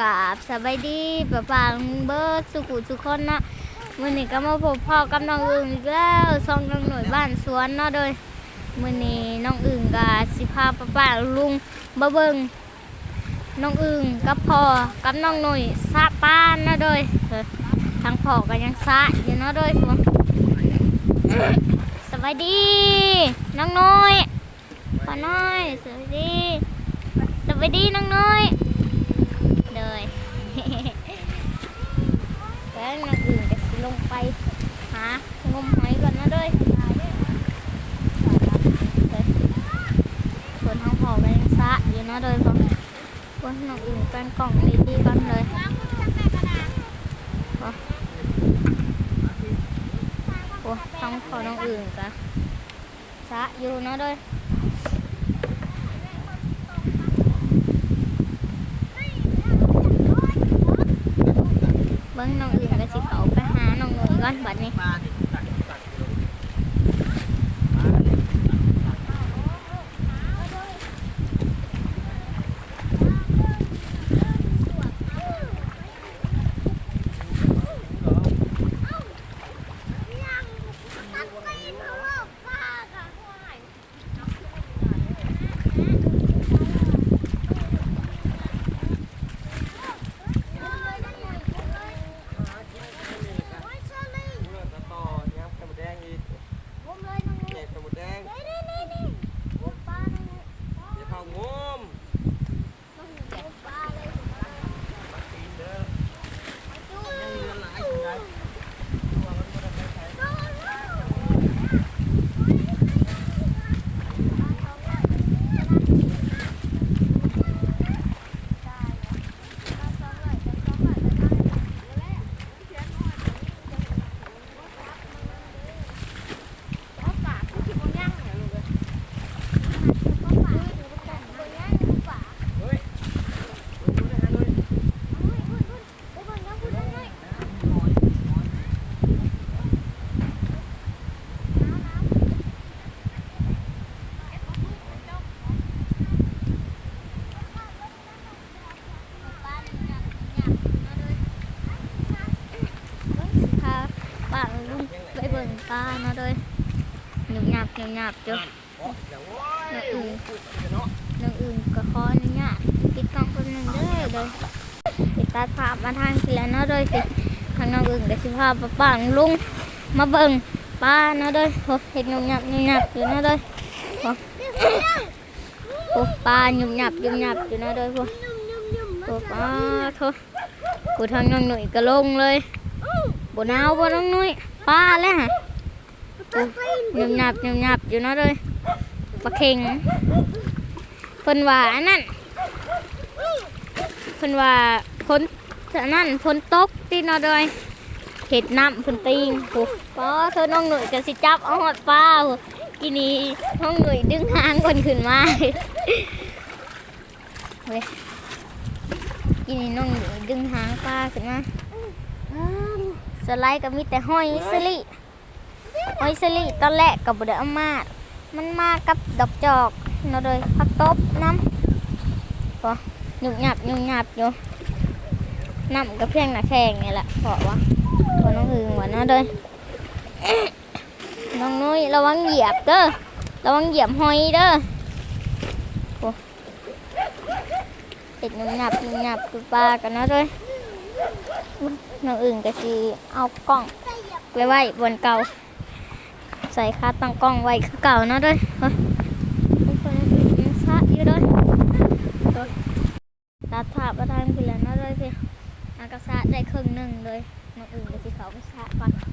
กราบสบายดีปะปางเบิร์ดสุขุสุขคนนะมือนี้ก็มาพบพ่อกับน้องอึ่งอีกแล้วซองน้องหน่วยบ้านสวนเนาะโดยมือนี้น้องอึ่งก็สิพาปะปางลุงมาเบิงน้องอึ่งกับพ่อกับน้องหน่วยสะป้านเนาะโดยทางพ่อก็ยังสะอยู่เนาะโดยพวกสบายดี น้องหน่อยพ่อน้อยสวัสดีสวัสดีน้องน้อย แล้วน้องอื่นจะลงไปหางมหอยก่อนนะด้วยส่วนห้องพอไปยังสะอยู่นะด้วยพอคนน้องอื่นกันกล่องดีๆก่อนเลยพอโอ้ท้องพอน้องอื่นกะสะอยู่นะด้วย เบิ้งน้องอื่นก็สิเขาไปหาน้องหนุ่ย ก่อนบัดนี้ ต่อเนี่ยกระมุดแดงอีกเนี่ยกระมุดแดงอย่าเข้างมตีนเด้อยังเหลือหลายอยู่นะตัวมันบ่ได้ไปใช้ เฮ้ยดูนะฮะเลยพาป้าลุง ไปเบิ่งปลาเนาะเด้ยหยุบหยับหยุบหยับจ้ะโอ้เดี๋ยวโว้ยน้องอื่นเนาะน้องอื่นก็ขออนุญาตปิดกล้องคนหนึ่งเด้อเลยปิดตาภาพมาทางทีแล้วเนาะเด้ยสิทางน้องอื่นก็สิพาป้าป้าลุงมาเบิ่งปลาเนาะเด้ยโอ้เห็ดหยุบหยับหยุบหยับอยู่เนาะเด้ยโอ้โอ้ปลาหยุบหยับหยุบหยับอยู่เนาะเด้ยพวกโอ้ป้าโทษกูทางน้องหนุ่ยก็ลงเลยบนาวบนน้องหนุ่ย ป้าแล้วฮะหยับหยับหยับหยับอยู่เนาะเลยปลาเข่งเพิ่นว่าอันนั้นเพิ่นว่าฝนอันนั้นฝนตกตีเนาะเลยเห็ดน้ำเพิ่นตีงโอ้ป้าเธอน้องหนุ่ยก็สิจับเอาหอดป้าโอ้กินี้น้องหนุ่ยดึงหางเพิ่นขึ้นมาเว้ยกินน้องหนูดึงหางปลาขึ้นมา สไลด์ก็มีแต่ห้อยสลิห้อยสลิตอนแรกกับบไดเอามามันมากับดอกจอกเนาะเลยพักตบน้ำพอหยุบหยับหยุบหยับอยู่น้ำก็เพียงหน้าแข้งนี่แหละเพราะว่าพอน้องหึงว่าเนาะเลยน้องนุ้ยระวังเหยียบเด้อระวังเหยียบหอยเด้อเห็ดหนุ่มหนับหนุ่มหนับคือปลากันนะด้วย น้องอื่นก็สิเอากล้องไว้ไว้บนเก่า ใส่คาตั้งกล้องไว้คือเก่าเนาะด้วยเฮ้ยทุกคนยังซะอยู่ด้วยตัดถาประทานคือแล้วเนาะด้วยพี่อากาศได้ครึ่งหนึ่งเลยน้องอื่นก็สิเขาไปซะก่อน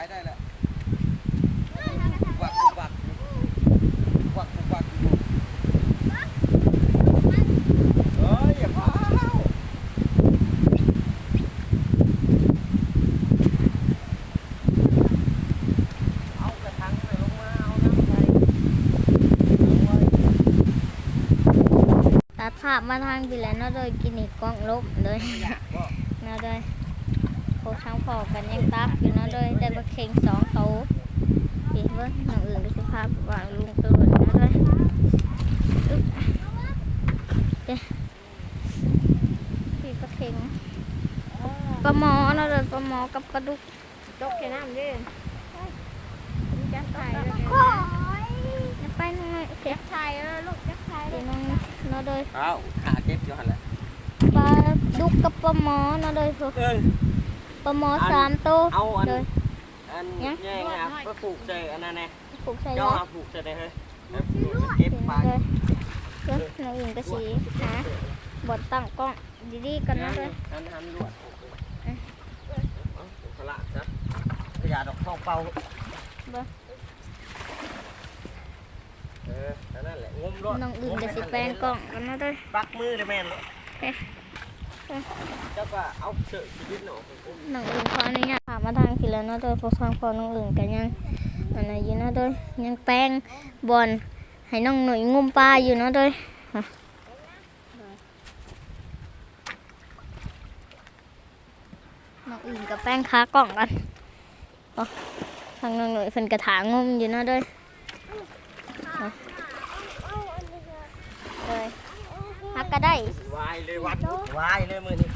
ายได้แหละวักวักวักวักอยู่เฮ้ยอย่าพาวเอากระถางไปลงมาเอาน้ำใส่เอาไว้ตัดภาพมาทางที่แล้วเนาะโดยกินอีกกล้องลบเลยอยากบ่ เนาะโดยพว กทั้งพอกันยังตักอยู่เนาะโดยได้บะเข่งสองโตวพี่เบิ้งน้องอื่นก็สิภาพวางลุงตื่นเนาะโดยอึ๊บเด้พี่บะเข่งปลาหมอเนาะโดยปลาหมอกับปลาดุกตกแค่น้ำดิจักไทยแล้วอย่าไปน้องหน่อยโอเคจักไทยแล้วลูกจักไทยเดี๋ยวน้องเนาะโดยเอาขาเจ็บอยู่หั่นแหละปลาดุกกับปลาหมอเนาะโดยพวกเอ้ย ปลาหมอสามตัวเอาอันโดย อันยังแย่งอะไปปลูกใส่อันนั้นแน่ผูกใส่เจ้าไว้หาปลูกใส่ได้เฮ้ยแล้วปลูกเก็บปลาเลยเพื่อน้องอื่นก็สีหาบดตั้งกล้องดีๆกันนะเลยอันหันลวดเอาสละจ้ะขยะดอกทองเป่าเอออันนั่นแหละงมรถน้องอื่นก็สิแปลงกล้องกันนะเลยปักมือเลยแม่นเลย เอ๊ะเจ้าก็เอาเชือกชีวิตหนูน้องอื่นขออนุญาตถามมาทางทีแล้วนะโดยพวกทางพอน้องอื่นกันยังอันไหนอยู่นะโดยยังแป้งบอลให้น้องหนุ่ยงุมปลาอยู่นะโดยน้องอื่นกับแป้งค้ากล่องกันอ๋อทางน้องหนุ่ยเพิ่นกระถางงมอยู่นะโดยเลยฮักก็ได้ วายเลยวัดวายเลยมือนี้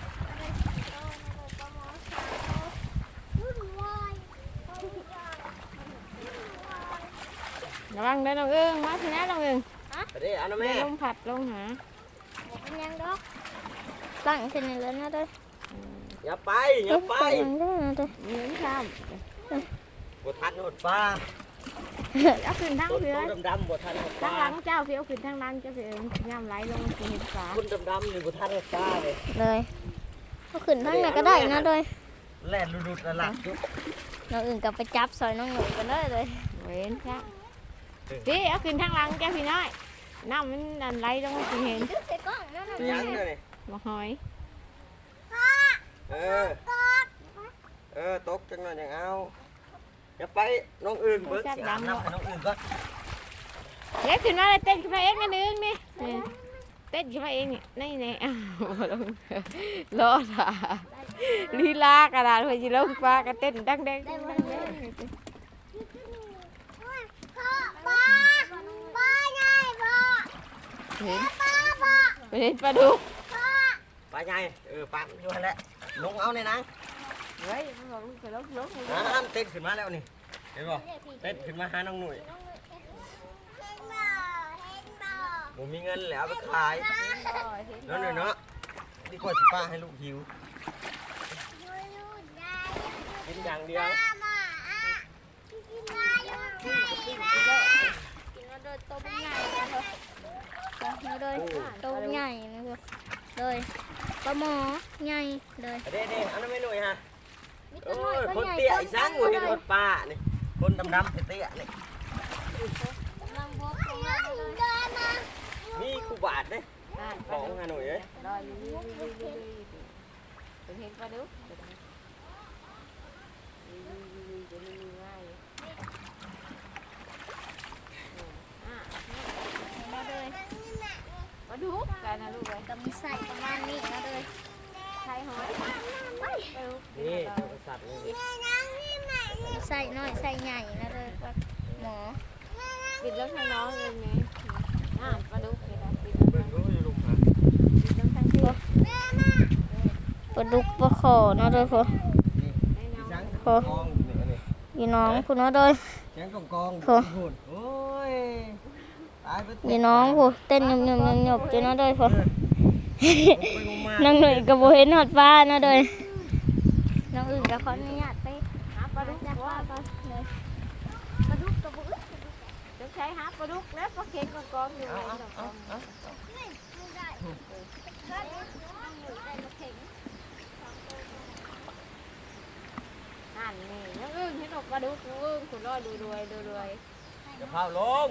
ระวังเด้อน้องเอิงมาทีนะน้องเอิงไปดิเอานะแม่แม่ลมผัดลงหาเป็นยังดอกตั้งขึ้นในเรือนนะเด้ออย่าไปอย่าไปตั้งยังได้นะเด้อเหมือนข้ามบทันหดปลา เอาขึ้นทั้งต้นเรือดำๆบทันหดปทั้ลางหลังเจ้าเพียวขึ้นทั้งหลังเจ้าเพียวย่ำไหลลงสิเห็นฝาต้นดำๆนี่บทันหดปลาเลยเลยก็ขึ้นทั้งไหนก็ได้นะเด้อแล่นรุดๆละลักจุ๊บน้องอื่นกับไปจับซอยน้องหนุ่ยกันได้เลยเว้นจ้ะพี่เอาขึ้นทั้งหลังเจ้าพี่น้อยน้ำมันดันไหลลงสิเห็นดึกใส่กล้องนั่นน่ะไปยังเลยนี่บ่หอยเออ เออตกจังหน่อยอย่างเอา อย่าไปน้องอื่นเบิกสิอาบน้ำให้น้องอื่นก็เล็กขึ้นมาเลยเต้นขึ้นมาเองนะนึงนี่นี่เต้นขึ้นมาเองนี่นี่นี่อ้าวบ่ลงรอดอะลีลากระดาษเพื่อจะลงฟ้ากระเต้นดังแดงดังแดงพ่อป้าป้าใหญ่พ่อเห็นป้าพ่อไปเห็นปลาดุกไปไงเออปักอยู่หั่นแหละลงเอาในนัง เฮ้ยมันบอกลูกไปลงลงเลยน้ำเต้นขึ้นมาแล้วนี่เห็นบ่เต้นขึ้นมาหาน้องหนุ่ยผมมีเงินแล้วเอาไปขายเนาะเนาะเนาะดีกว่าสิป้าให้ลูกหิวกินอย่างเดียวกินแล้วโดยต้มใหญ่นะเถอะนะโดยต้มใหญ่นะเถอะโดยปลาหมอใหญ่เลยเด้เด้เอาน้ำไม่หน่อยฮะ มีโอ้ตัวน้อยยตัวคนใหญ่เตี้ยต้อีมสังใหหัวญ่เห็นเลรยถป้านี่คนดำๆเตี้ยๆนี่ลำบกของเราเลยมีคูบาทเด้ของฮาหน่อยเอ้ยรออยู่ไปเห็นปลาดุกจะมีง่ายมาเลยปลาดุกกันนะลูกเลยก็มีใส่ประมาณนี้นะเลย ใช่หอยนี่โทรศัพท์นี่ใส่น้อยใส่ใหญ่นะเลยว่าหมอปิดแล้วทางน้องเองไงอ่าปลาดุกปิดแล้วปิดเบิ่แล้วงดูอยู่ลุงฮะปิดแล้วทางที่ปลาดุกปลาขอนะเลยพอนี่ในอีน้องสังกองนี่อันนี้พี่น้องคุณนะเลยแกงกองกองโถ่พูดโอ้ยตายไปพี่น้องผู้เต้นยำยำยำยำจ้นะเลยพอ ไปงมมานั่งหน่อยกับโบเห็นหอดฟ้านะเลยน้องอื่นกับขออนุญาตไปหาปลาดุกจับว่าว่าก่อนเลยปลาดุกกับบุ้จะใช้หาปลาดุกแล้วปลาเค็งกองกองอยู่เอาในเอากองเอาเอาปนั่นนี่น้องอึ้งให้ดอกปลาดุกน้องอึ้งคุณรอดูรวยดูรวยจะพาลง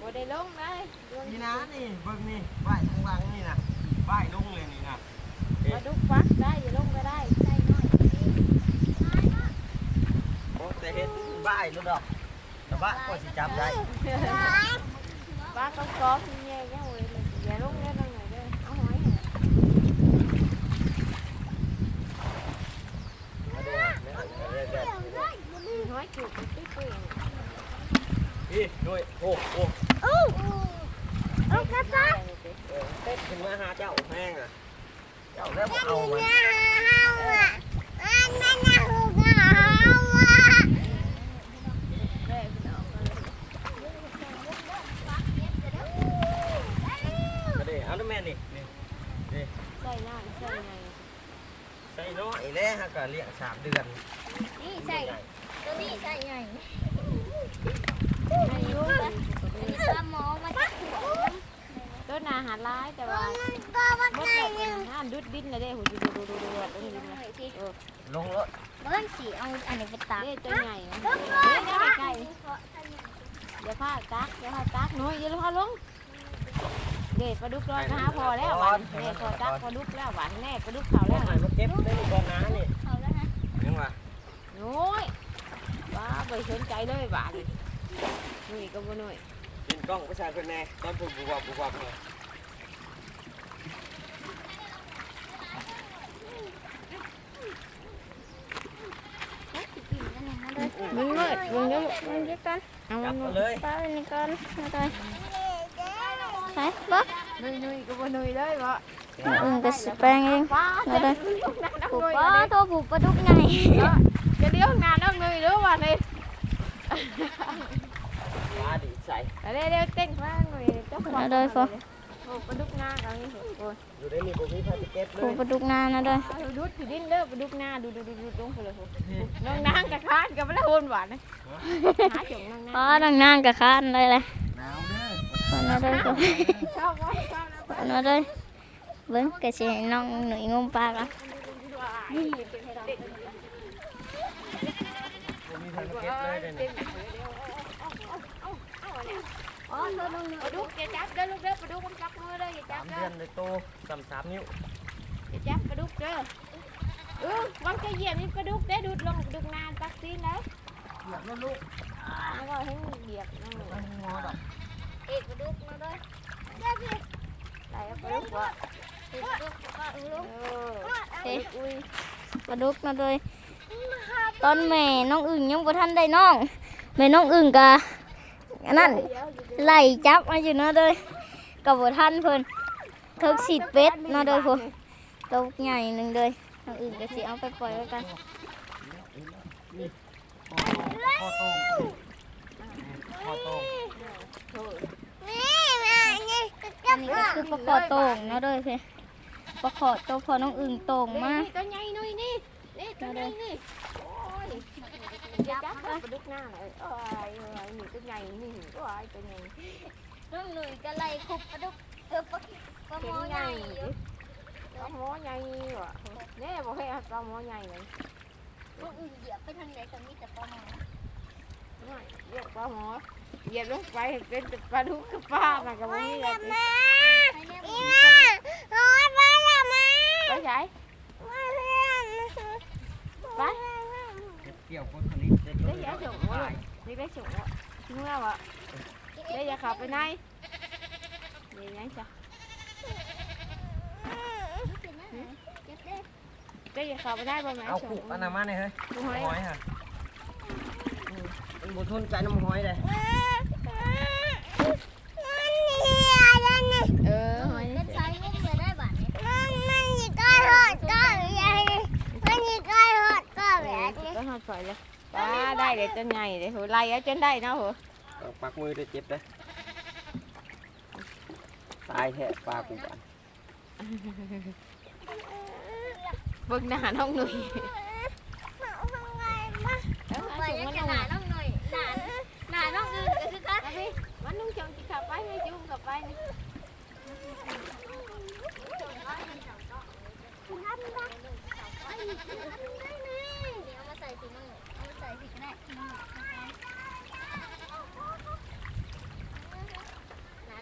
บ่ได้ลงเลยดวงนี่นะนี่เบิ่งนี่ป้ายทางหลังนี่นะ ป้ายลงเลยนี่นะปลาดุกฟักได้อย่าลงก็ได้ใช่น้อยโอ้แต่เห็นป้ายรู้ดอกแต่บ้าก็สิจับได้ปลากระกอบนี่แย่แย่เลยอย่าลงเด้อน้องหน่อยเด้อเอาหอยมาดูนะเรื่อยๆหอยจุกติ๊กเองพี่ด้วยโอ้โอ้โอ้โอ้กระต่าย เออเต้นขึ้นมาหาเจ้าแห้งอะ เจ้าแล้วบ่เอามันแม่พี่น้องก็ได้เอาน้ำแม่นี่นี่นี่ใส่หน้าใส่ไงใส่น้อยแล้วฮะก็เลี้ยงสามเดือน นี่ใส่ตัวนี้ใส่ใหญ่อายุอันนี้ปลาหมอมาจากหัว ต้นอารร้ายแต่ว่าหมดแล้วงานดุดดินเลยเด้หูดูดูดูดูดูดูดูเออลงรถเบิ้งสีเอาอันนี้ไปตักเด้ตัวใหญ่เด้ได้ใกล้เดี๋ยวพาตักเดี๋ยวพาตักน้ยเดี๋ยวพาลงเด็ดปลาดุกร้อนนะฮะพอแล้วหวานเด็ดพอตักปลาดุกแล้วหวานแน่ปลาดุกเขาแล้แล้ววหันเก็บได้ก่อนนะนี่เอาแล้วฮะยังวะน้อยว้าไปสนใจเลยหวานนุ่ยก็บ่นุ่ยกินกล้องประชาชนแน่ตอนผมบุบวับบุบวับเลย มันมืดมึงเยอะมันยึดกันเอาจัมับนมาเลยปลาอันนี้กันมาได้ใช่บ๊อบนุ่ยนุ่ยก็บ่นุ่ยเลยบ่อึ่งก็สแปลงเองป้ามาเด็ได้ดลูกน้าน้องผูกนุ่ยปลาเลยโทรผูกปลาดุกไงจะเลี้ยงนาน้องนุ่ยหรือว่านี่ปลาดีใส่เร็วเร็วเต้นมาหน่อยเจ้าของมาเลยฟอ โอ้ปลาดุกนาเอานี่โอ้ยอยู่ได้นี่ผมมีพาไปเก็บเลผูกยปลาดุกนานะด้วยเอาดูดที่ดินเด้อปลาดุกนาดูดูดูดูลงไปเลยโหน้องนางกับคานกับละโหนหวานนะหาจงน้องปนาลางดังนางกับข้านเลยเลยหนาวเด้อคนมาเลยคนชอบว่าชอบนะคนมาเลยเบิ้งกระเชนน้องหนุ่ยงมปลากันผมมีพาไปเก็บเลยเดี๋ยวนี้อ๋อเธอน้องปลาดุกอย่าจับเด้อลูกเด้อปลาดุกมันจับ มือเด้ออย่าจัสาบมเด้เดืออนเลยโตสามสามนิ้วอย่าจับปลาดุกเด้อเออวันจะเหยียบนี่ปลาดุกได้ดูดลงปลาดุกนานตักซีนแล้วเหยียบแล้วลูกแล้วก็ให้เหยียบนั่งไม่งอดอกเอกปลาดุกมาด้วยไหลปลาดุกวะเอกปลาดุกปลาดุกเออเอ๊ะอุ้ยปลาดุกมาด้วยตอนแม่น้องอึ่งยังบ่ทันได้น้อง แม่น้องอึ่งกะอันนั้นไล่จับมาอยู่เนาะเลยกับบ่ทันเพิ่นเทิกสีดเป็ดเนาะเลยพวกตัวใหญ่หนึ่งเลยน้องอึ่งก็สิเอาไปปล่อยไว้กันข้อโต้งข้อโต้งอันนี้ก็คือปลาขอโต่งเนาะเลยเพ่ปลาขอโตวพอน้องอึ่งโต่งมากนี่ตัวใหญ่หน่อยนี่นี่ตัวใหญ่นี่โอ้ยอย่าจับปลาดุกหน้าเลยโอ้ยโอ้ยนี่ตัวใหญ่นี่โอ้ยตัวใหญ่น้องหนุ่ยก็ไล่คุบปลาดุกเออปลา ปลาหมเข็อมใหญ่ญ่อยู่ปลาหมอใหญ่ว่ะเนี่ยบอกให้ปลาหมอใหญ่เลยน้องอึ่งเหยียบไปทางไหนก็มีแต่ปลาหมอเรียกปลาหมอเหยียบลงไปเป็นปลาดุกกับปลาน่ะกับมีอะไรให้แน่บ่มีปลาดุกไปใช้ไปเกี่ยวคนผลิตได้ได้ยาฉกวะนี่ได้ฉกวะเมื่อวะได้ยาขับไปไหนเดี๋ยวยังจ้ะ เก็บ ได้ได้ยาขับไปได้บ่แม่เอาขุกอันามาหน่อยเฮ้ยหอยหอยฮะมันบุทุนใจน้ำหอยเลยเออหอยเล่นใช้งุ้มเลยได้บัดนี้ก็หอดปล่อยเลยป้าได้เลยจนใหญ่เลยโหไล่เอาจนได้นะหเอาปักมือได้เจ็บเลยตายแท้ปลากูบ้าน บิ่งหน้าน้องหนุ่ยไปยังจะหนาน้องหน่อยหนาหนาน้องอื่นก็คือกันวันนุ่งจงจิขับไปไม่จุ่กับไปนี่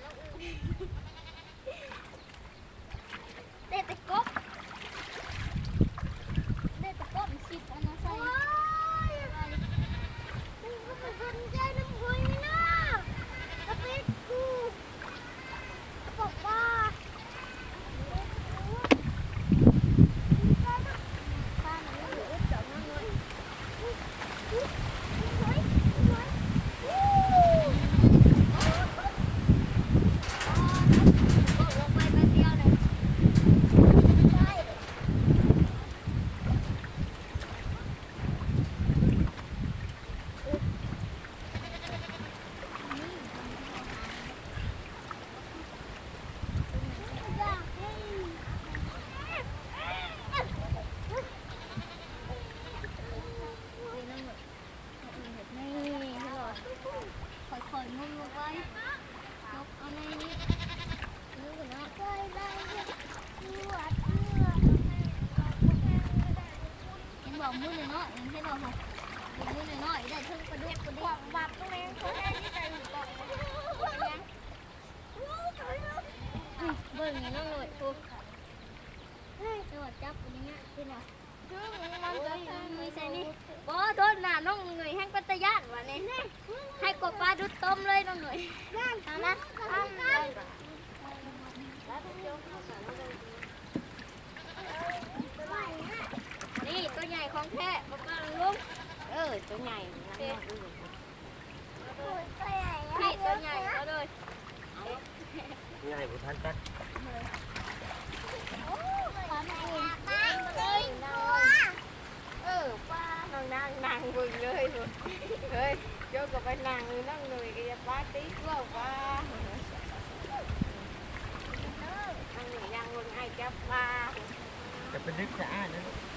น้องอื่น นน้องหน่อยกูเฮ้ยโดดจับกูอย่างเงี้ยพี่น่ะมันจะไม่ใช่นี่บอโทษนะน้องหน่อยแห้งปัตยานวะเนี่ยให้กบปลาดุดต้มเลยน้องหน่อยเอาละทำเลยนี่ตัวใหญ่ของแท้มาปังลุงเออตัวใหญ่พี่ตัวใหญ่เขาเลยใหญ่กว่าท่านจัด nàng vườn lơi rồi ơi cho cậu phải nàng người nó người cái ba tí quá ba ăn người ăn vườn ai cho ba cho cái nước xã nữa?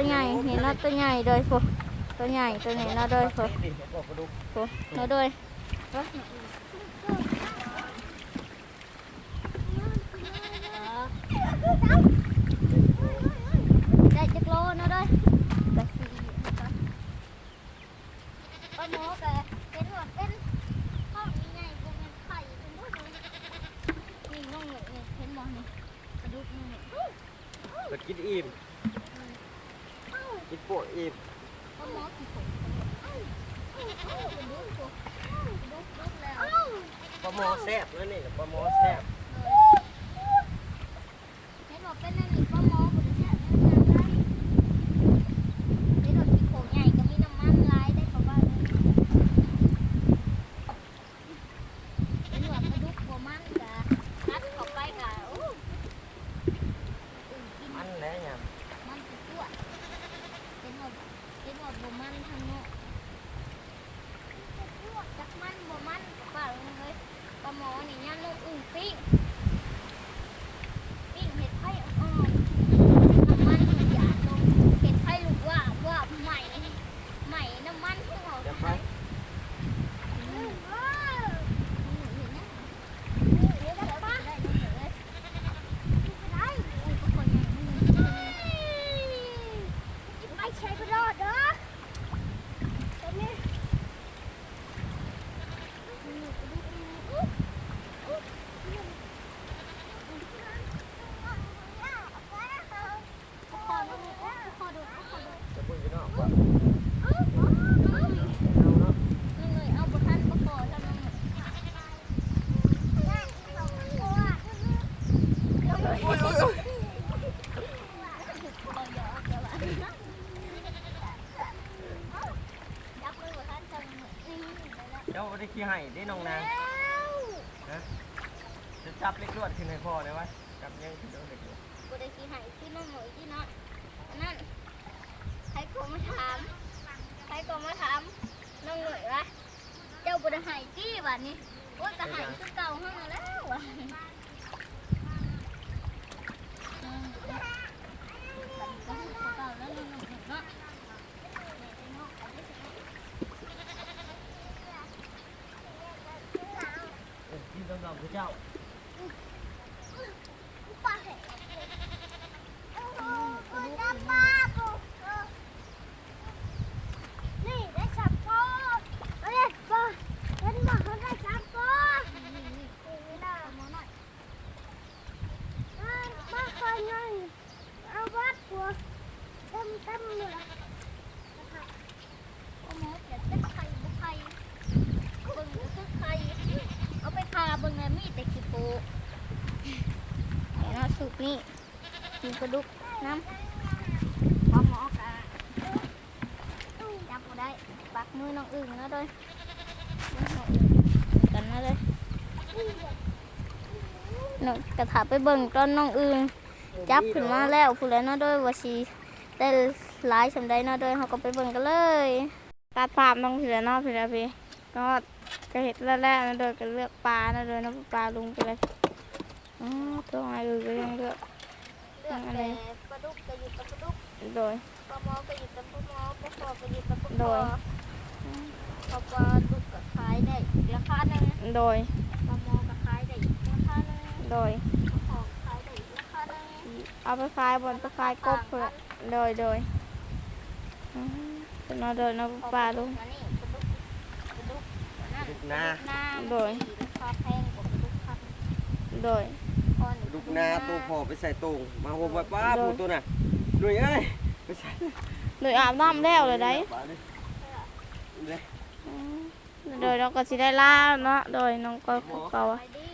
ตัวใหญ่เห็นแล้วตัวใหญ่เลยพวกตัวใหญ่ตัวนี้เราด้วยพวกพวกเราด้วยได้จักโลนะด้วยกะสีก็โน้กะเป็นหัวเป็นข้าวใหญ่เป็นไข่เป็นพวกนี่น้องเนี่ยเห็นมองนี่กระดูกนี่จะกินอิ่ม It for if. Có mò xẹp nữa này, có mò xẹp. Thế nó bên này có mò của right? เจ้าบ่ได้ขี้ให้ได้น้องนางนะจะจับเล็กลวดขึ้นให้พ่อได้ไหมจับยังขึ้นเล็กลวดบ่ได้ขี้ให้คือน้องหนุ่ยที่เนาะนั่นใครโกมาถามใครโกมาถามน้องหนุ่ยวะเจ้าบ่ได้ให้ตี้บัดนี้โอ้ยก็ให้คือเก่าหั่นแล้ววะอืมบัดนี้ก็ให้คือเก่าแล้วน้องหนุ่ยเนาะ เออที่ต้องยอมคือ เจ้า นี่ได้สับปอเอ้ยปอเห็นบ่เขาได้สับปอนี่ล่ะเอ้ยมาคอยหน่อยเอาวัดหัวเต็มเต็มเลย โอ้โหเดี๋ยวจะไข่บุไข่เบิ่งก็คือไข่เอาไปพาเบิ่งแล้วมีแต่ขี้ปูเห็ นี่มีปลาดุกน้ำพอหมอกะจับมาได้ปักมือน้องอึ่งนะเลยมือน้องอึ่งกันนะเลยน้องกระถาไปเบิ่งก้อนน้องอึ่งจับขึ้นมาแล้วพูดแล้วนะด้วยว่าสีได้หลายสำได้นะด้วยเขาก็ไปเบิ่งกันเลยตัดภาพน้องเสือนอกพี่แล้วพี่ก็ก็เห็ดแล้วแรกนะโดยก็เลือกปลานะโดยน้ำปลาลุงไปเลย อ๋อตัวไอ้อื่นก็ยังเลือกเลือกแต่ปลาดุกก็อยู่กับปลาดุกโดยปลาหมอก็อยู่กับปลาหมอปลาคอก็อยู่กับปลาโดคอยปลาปลาดุกก็ขายได้อีกราคาหนึ่งโดยปลาหมอก็ขายได้อีกราคาหนึ่งโดยปลาคอขายได้อีกราคาหนึ่งเอาไปขายบนไปขายกบเพื่อโดยโดยอืมเป็นเอาโดยน้ำปลาลุงอันนี้ปลาดุกปลาดุกอันนั้นลูกนาน้โดยำราคาแพงกว่าปลาดุกพัน โดยคอนลูกนาตัวพอไปใส่ตุงมาหัวไปป้าผู้ตัวน่ะด้วยเอ้ยไปใส่โดยอาบน้ำแล้วเลยได้บ้าดิเด้อืมโดยน้องก็สิได้ล่าเนาะโดยน้องก็ขอเก่าไปอะดี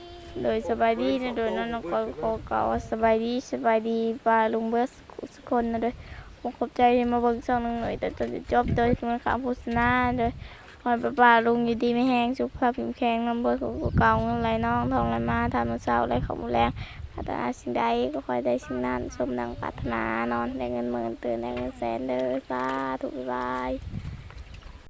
โดยสบายดีนะโดยน้องน้องก็ขอเก่าว่าสบายดีสบายดีปลาลุงเบิร์สสุกคนนะโดยผมขอบใจที่มาเบิ่งช่องหนึงหน่อยแต่ตอนจะจบโดยคือมันขามโฆษณาโดย คอยปลาปลาลุงอยู่ดีไม่แห้งสุขภาพผิวแข็งน้ำเบิร์ของเก่าเงินไหลน้องทองไหลมาทำมาเศร้าไหลของมูแรงพัฒนาสิ่งใดก็คอยได้สิ่งนั้นสมดังปรารถนานอนได้เงินหมื่นตื่นได้เงินแสนเด้อสาธุบาย